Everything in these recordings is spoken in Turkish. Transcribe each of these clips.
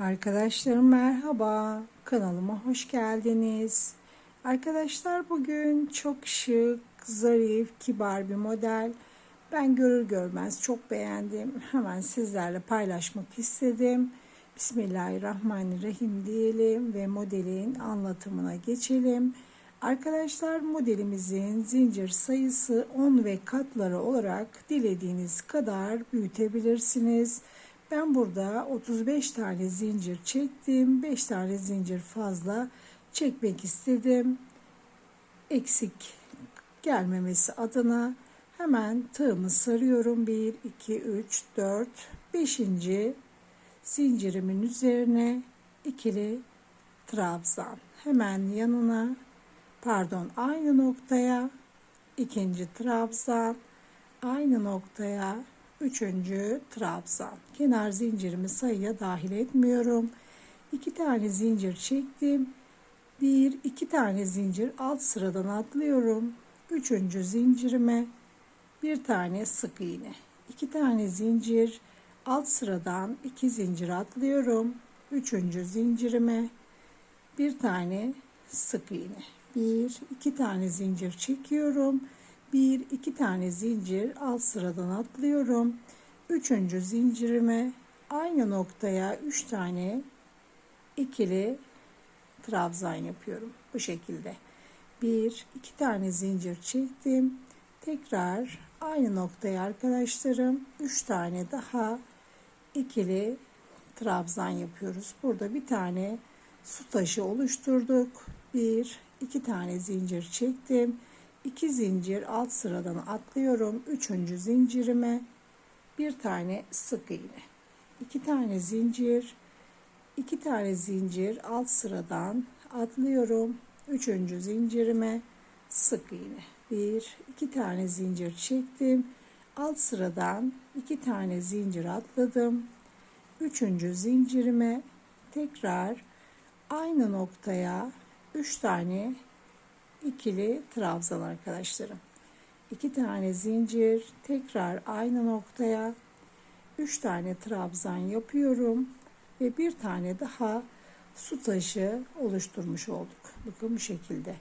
Arkadaşlarım merhaba. Kanalıma hoş geldiniz. Arkadaşlar bugün çok şık, zarif, kibar bir model. Ben görür görmez çok beğendim. Hemen sizlerle paylaşmak istedim. Bismillahirrahmanirrahim diyelim ve modelin anlatımına geçelim. Arkadaşlar modelimizin zincir sayısı 10 ve katları olarak dilediğiniz kadar büyütebilirsiniz. Ben burada 35 tane zincir çektim. 5 tane zincir fazla çekmek istedim. Eksik gelmemesi adına hemen tığımı sarıyorum. 1, 2, 3, 4, 5. zincirimin üzerine ikili trabzan. Hemen yanına pardon aynı noktaya ikinci trabzan aynı noktaya üçüncü trabzan kenar zincirimi sayıya dahil etmiyorum. İki tane zincir çektim. Bir iki tane zincir alt sıradan atlıyorum. Üçüncü zincirime bir tane sık iğne. İki tane zincir alt sıradan iki zincir atlıyorum. Üçüncü zincirime bir tane sık iğne. Bir iki tane zincir çekiyorum bir iki tane zincir alt sıradan atlıyorum. Üçüncü zincirime aynı noktaya üç tane ikili trabzan yapıyorum. Bu şekilde. Bir iki tane zincir çektim. Tekrar aynı noktaya arkadaşlarım üç tane daha ikili trabzan yapıyoruz. Burada bir tane su taşı oluşturduk. Bir iki tane zincir çektim 2 zincir alt sıradan atlıyorum. Üçüncü zincirime bir tane sık iğne. 2 tane zincir, 2 tane zincir alt sıradan atlıyorum. Üçüncü zincirime sık iğne. 1 2 tane zincir çektim. Alt sıradan 2 tane zincir atladım. Üçüncü zincirime tekrar aynı noktaya 3 tane ikili trabzan arkadaşlarım. İki tane zincir tekrar aynı noktaya üç tane trabzan yapıyorum ve bir tane daha su taşı oluşturmuş olduk. Bakın bu şekilde.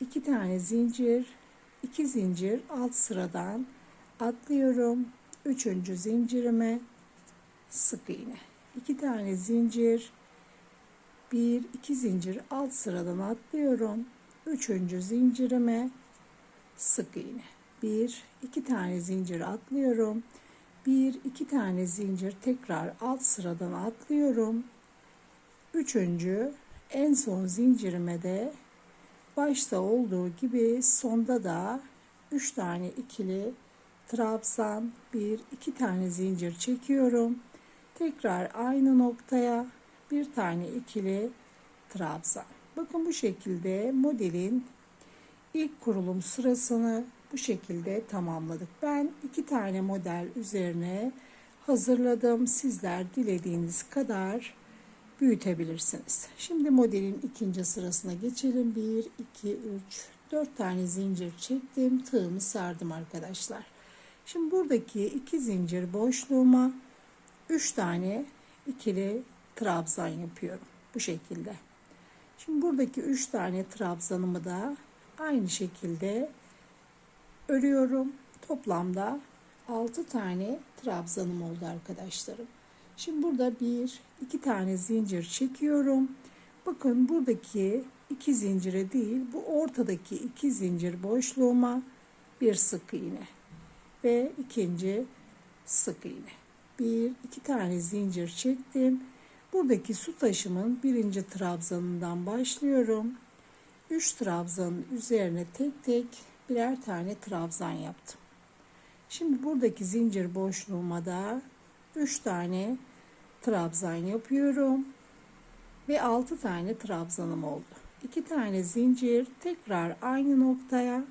İki tane zincir, iki zincir alt sıradan atlıyorum. Üçüncü zincirime sık iğne. İki tane zincir, bir iki zincir alt sıradan atlıyorum üçüncü zincirime sık iğne. Bir, iki tane zincir atlıyorum. Bir, iki tane zincir tekrar alt sıradan atlıyorum. Üçüncü, en son zincirime de başta olduğu gibi sonda da üç tane ikili trabzan, bir, iki tane zincir çekiyorum. Tekrar aynı noktaya bir tane ikili trabzan. Bakın bu şekilde modelin ilk kurulum sırasını bu şekilde tamamladık. Ben iki tane model üzerine hazırladım. Sizler dilediğiniz kadar büyütebilirsiniz. Şimdi modelin ikinci sırasına geçelim. 1, 2, 3, 4 tane zincir çektim. Tığımı sardım arkadaşlar. Şimdi buradaki iki zincir boşluğuma 3 tane ikili trabzan yapıyorum. Bu şekilde. Şimdi buradaki 3 tane trabzanımı da aynı şekilde örüyorum. Toplamda 6 tane trabzanım oldu arkadaşlarım. Şimdi burada bir iki tane zincir çekiyorum. Bakın buradaki iki zincire değil bu ortadaki iki zincir boşluğuma bir sık iğne ve ikinci sık iğne. Bir iki tane zincir çektim Buradaki su taşımın birinci trabzanından başlıyorum. 3 trabzanın üzerine tek tek birer tane trabzan yaptım. Şimdi buradaki zincir boşluğuma da 3 tane trabzan yapıyorum. Ve 6 tane trabzanım oldu. 2 tane zincir tekrar aynı noktaya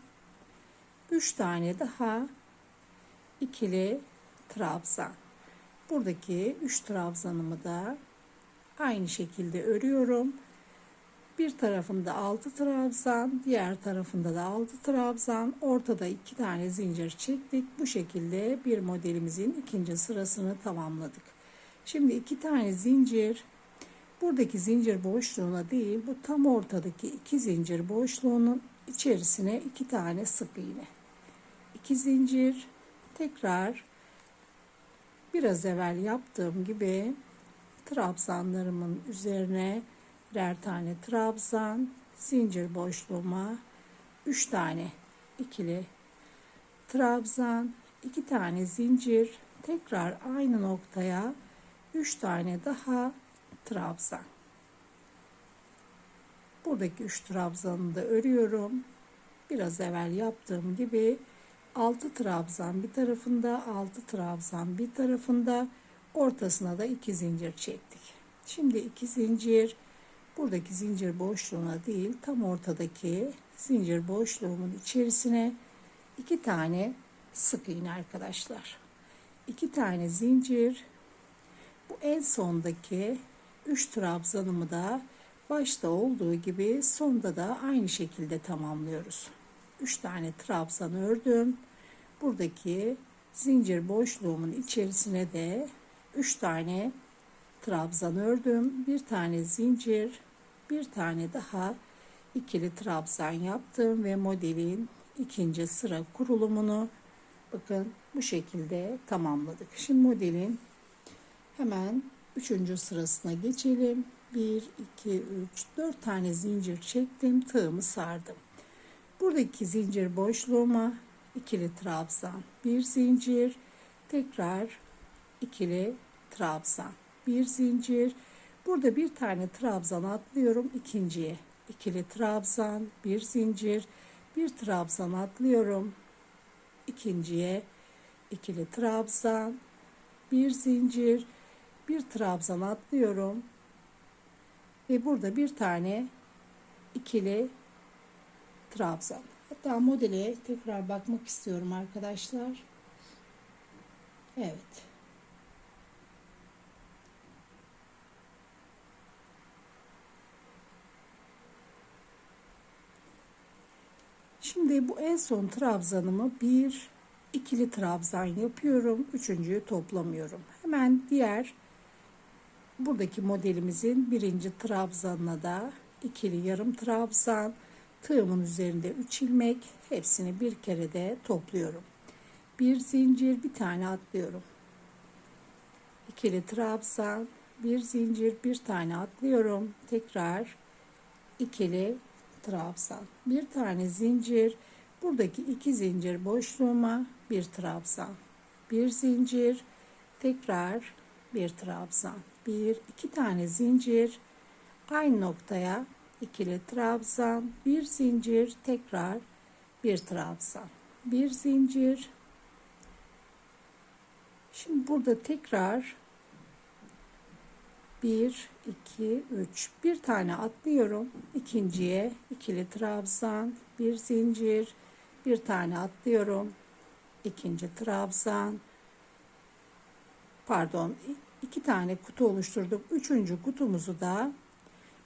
3 tane daha ikili trabzan. Buradaki 3 trabzanımı da aynı şekilde örüyorum. Bir tarafında 6 trabzan, diğer tarafında da 6 trabzan, ortada 2 tane zincir çektik. Bu şekilde bir modelimizin ikinci sırasını tamamladık. Şimdi 2 tane zincir buradaki zincir boşluğuna değil bu tam ortadaki iki zincir boşluğunun içerisine iki tane sık iğne. İki zincir tekrar biraz evvel yaptığım gibi trabzanlarımın üzerine birer tane trabzan zincir boşluğuma 3 tane ikili trabzan, 2 tane zincir, tekrar aynı noktaya 3 tane daha trabzan. Buradaki 3 trabzanı da örüyorum. Biraz evvel yaptığım gibi 6 trabzan bir tarafında, 6 trabzan bir tarafında, ortasına da 2 zincir çektik. Şimdi 2 zincir buradaki zincir boşluğuna değil tam ortadaki zincir boşluğumun içerisine iki tane sık iğne arkadaşlar. iki tane zincir bu en sondaki 3 trabzanımı da başta olduğu gibi sonda da aynı şekilde tamamlıyoruz. 3 tane trabzan ördüm. Buradaki zincir boşluğumun içerisine de 3 tane trabzan ördüm. Bir tane zincir, bir tane daha ikili trabzan yaptım ve modelin ikinci sıra kurulumunu bakın bu şekilde tamamladık. Şimdi modelin hemen üçüncü sırasına geçelim. 1, 2, 3, 4 tane zincir çektim. Tığımı sardım. Buradaki zincir boşluğuma ikili trabzan, bir zincir, tekrar ikili trabzan, bir zincir. Burada bir tane trabzan atlıyorum ikinciye ikili trabzan, bir zincir, bir trabzan atlıyorum. ikinciye ikili trabzan, bir zincir, bir trabzan atlıyorum. Ve burada bir tane ikili trabzan. Hatta modele tekrar bakmak istiyorum arkadaşlar. Evet. Şimdi bu en son trabzanımı bir ikili trabzan yapıyorum. Üçüncüyü toplamıyorum. Hemen diğer buradaki modelimizin birinci trabzanına da ikili yarım trabzan tığımın üzerinde 3 ilmek hepsini bir kere de topluyorum. Bir zincir bir tane atlıyorum. İkili trabzan bir zincir bir tane atlıyorum. Tekrar ikili trabzan. Bir tane zincir. Buradaki iki zincir boşluğuma bir trabzan. Bir zincir. Tekrar bir trabzan. Bir, iki tane zincir. Aynı noktaya ikili trabzan. Bir zincir. Tekrar bir trabzan. Bir zincir. Şimdi burada tekrar 1, 2, 3. Bir tane atlıyorum. ikinciye ikili trabzan, bir zincir, bir tane atlıyorum. ikinci trabzan. Pardon, iki tane kutu oluşturduk. Üçüncü kutumuzu da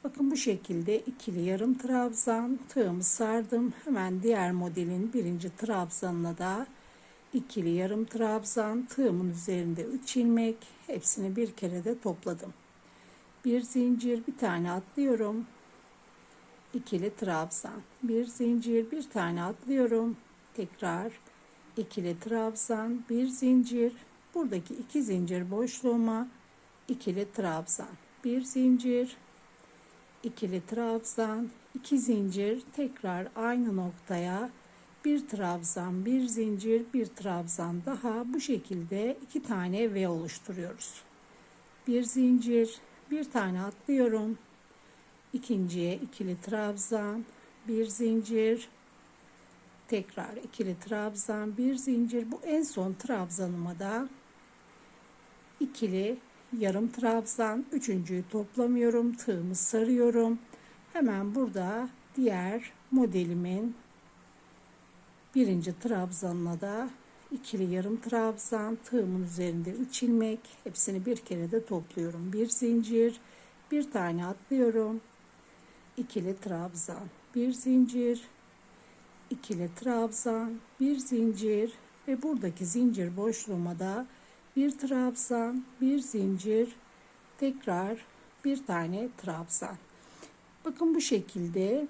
bakın bu şekilde ikili yarım trabzan tığımı sardım. Hemen diğer modelin birinci trabzanına da ikili yarım trabzan tığımın üzerinde 3 ilmek hepsini bir kere de topladım bir zincir bir tane atlıyorum. İkili trabzan. Bir zincir bir tane atlıyorum. Tekrar ikili trabzan bir zincir. Buradaki iki zincir boşluğuma ikili trabzan. Bir zincir ikili trabzan. İki zincir tekrar aynı noktaya bir trabzan bir zincir bir trabzan daha. Bu şekilde iki tane V oluşturuyoruz. Bir zincir bir tane atlıyorum. İkinciye ikili trabzan bir zincir. Tekrar ikili trabzan bir zincir. Bu en son trabzanıma da ikili yarım trabzan. Üçüncüyü toplamıyorum tığımı sarıyorum. Hemen burada diğer modelimin birinci trabzanına da ikili yarım trabzan tığımın üzerinde 3 ilmek. Hepsini bir kere de topluyorum. Bir zincir bir tane atlıyorum. İkili trabzan bir zincir. İkili trabzan bir zincir. Ve buradaki zincir boşluğuma da bir trabzan bir zincir. Tekrar bir tane trabzan. Bakın bu şekilde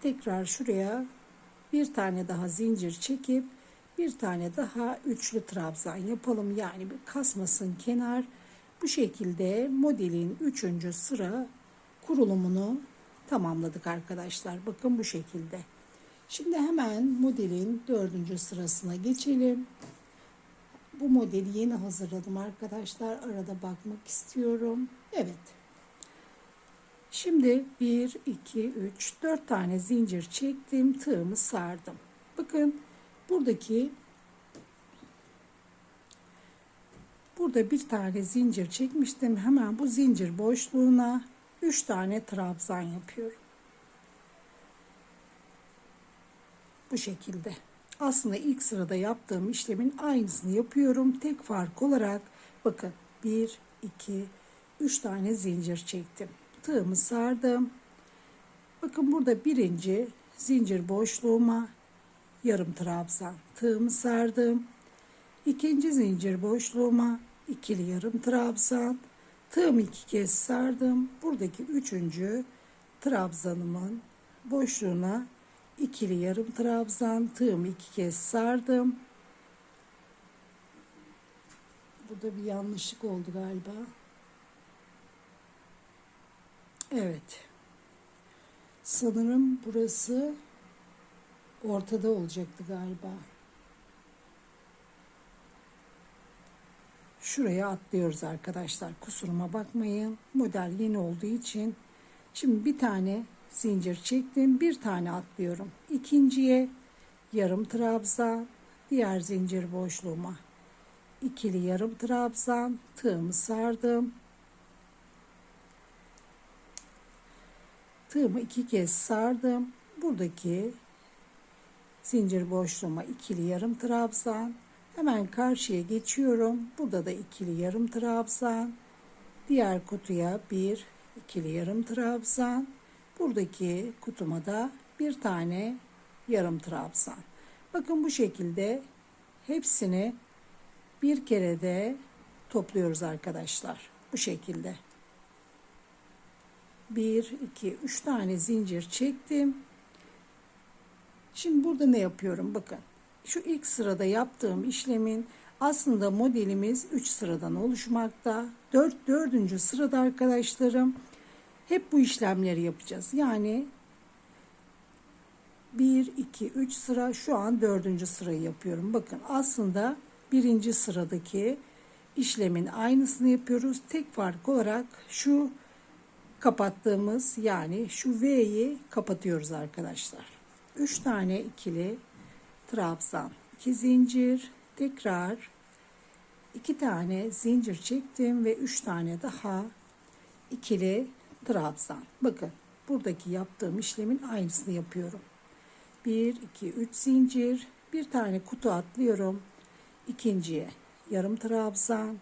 tekrar şuraya bir tane daha zincir çekip bir tane daha üçlü trabzan yapalım. Yani bir kasmasın kenar. Bu şekilde modelin üçüncü sıra kurulumunu tamamladık arkadaşlar. Bakın bu şekilde. Şimdi hemen modelin dördüncü sırasına geçelim. Bu modeli yeni hazırladım arkadaşlar. Arada bakmak istiyorum. Evet. Şimdi 1, 2, 3, 4 tane zincir çektim. Tığımı sardım. Bakın buradaki burada bir tane zincir çekmiştim. Hemen bu zincir boşluğuna 3 tane trabzan yapıyorum. Bu şekilde. Aslında ilk sırada yaptığım işlemin aynısını yapıyorum. Tek fark olarak bakın 1, 2, 3 tane zincir çektim. Tığımı sardım. Bakın burada birinci zincir boşluğuma yarım trabzan tığımı sardım. İkinci zincir boşluğuma ikili yarım trabzan tığımı iki kez sardım. Buradaki üçüncü trabzanımın boşluğuna ikili yarım trabzan tığımı iki kez sardım. Burada bir yanlışlık oldu galiba. Evet. Sanırım burası ortada olacaktı galiba. Şuraya atlıyoruz arkadaşlar. Kusuruma bakmayın. Model yeni olduğu için. Şimdi bir tane zincir çektim. Bir tane atlıyorum. İkinciye yarım trabzan. Diğer zincir boşluğuma ikili yarım trabzan. Tığımı sardım. Tığımı iki kez sardım. Buradaki zincir boşluğuma ikili yarım trabzan. Hemen karşıya geçiyorum. Burada da ikili yarım trabzan. Diğer kutuya bir ikili yarım trabzan. Buradaki kutuma da bir tane yarım trabzan. Bakın bu şekilde hepsini bir kere de topluyoruz arkadaşlar. Bu şekilde. 1, 2, 3 tane zincir çektim. Şimdi burada ne yapıyorum? Bakın. Şu ilk sırada yaptığım işlemin aslında modelimiz 3 sıradan oluşmakta. 4 4. sırada arkadaşlarım hep bu işlemleri yapacağız. Yani 1 2 3 sıra şu an 4. sırayı yapıyorum. Bakın aslında birinci sıradaki işlemin aynısını yapıyoruz. Tek fark olarak şu kapattığımız yani şu V'yi kapatıyoruz arkadaşlar. 3 tane ikili trabzan, 2 zincir, tekrar 2 tane zincir çektim ve 3 tane daha ikili trabzan. Bakın buradaki yaptığım işlemin aynısını yapıyorum. 1 2 3 zincir, bir tane kutu atlıyorum. İkinciye yarım trabzan,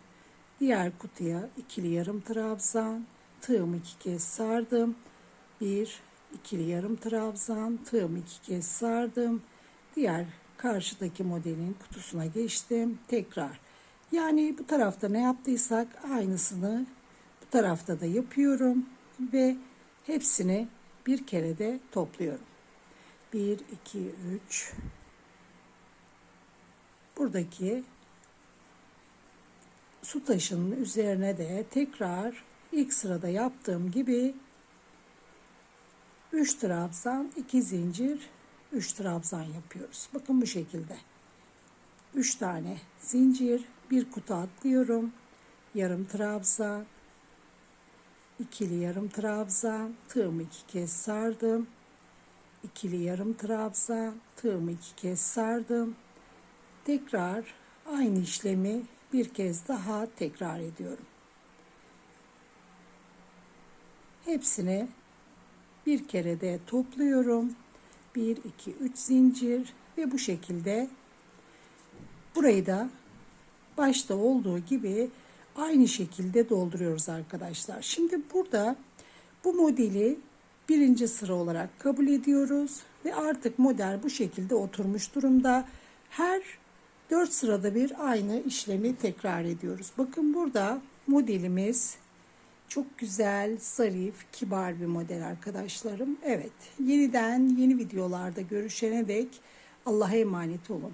diğer kutuya ikili yarım trabzan, tığımı iki kez sardım. Bir ikili yarım trabzan, tığımı iki kez sardım. Diğer karşıdaki modelin kutusuna geçtim. Tekrar. Yani bu tarafta ne yaptıysak aynısını bu tarafta da yapıyorum ve hepsini bir kere de topluyorum. 1 2 3 Buradaki su taşının üzerine de tekrar ilk sırada yaptığım gibi 3 trabzan 2 zincir 3 trabzan yapıyoruz. Bakın bu şekilde. 3 tane zincir, bir kutu atlıyorum. Yarım trabzan, ikili yarım trabzan, tığımı iki kez sardım. ikili yarım trabzan, tığımı iki kez sardım. Tekrar aynı işlemi bir kez daha tekrar ediyorum. Hepsini bir kere de topluyorum. 1 2 3 zincir ve bu şekilde burayı da başta olduğu gibi aynı şekilde dolduruyoruz arkadaşlar. Şimdi burada bu modeli birinci sıra olarak kabul ediyoruz ve artık model bu şekilde oturmuş durumda. Her 4 sırada bir aynı işlemi tekrar ediyoruz. Bakın burada modelimiz Çok güzel, zarif, kibar bir model arkadaşlarım. Evet, yeniden yeni videolarda görüşene dek Allah'a emanet olun.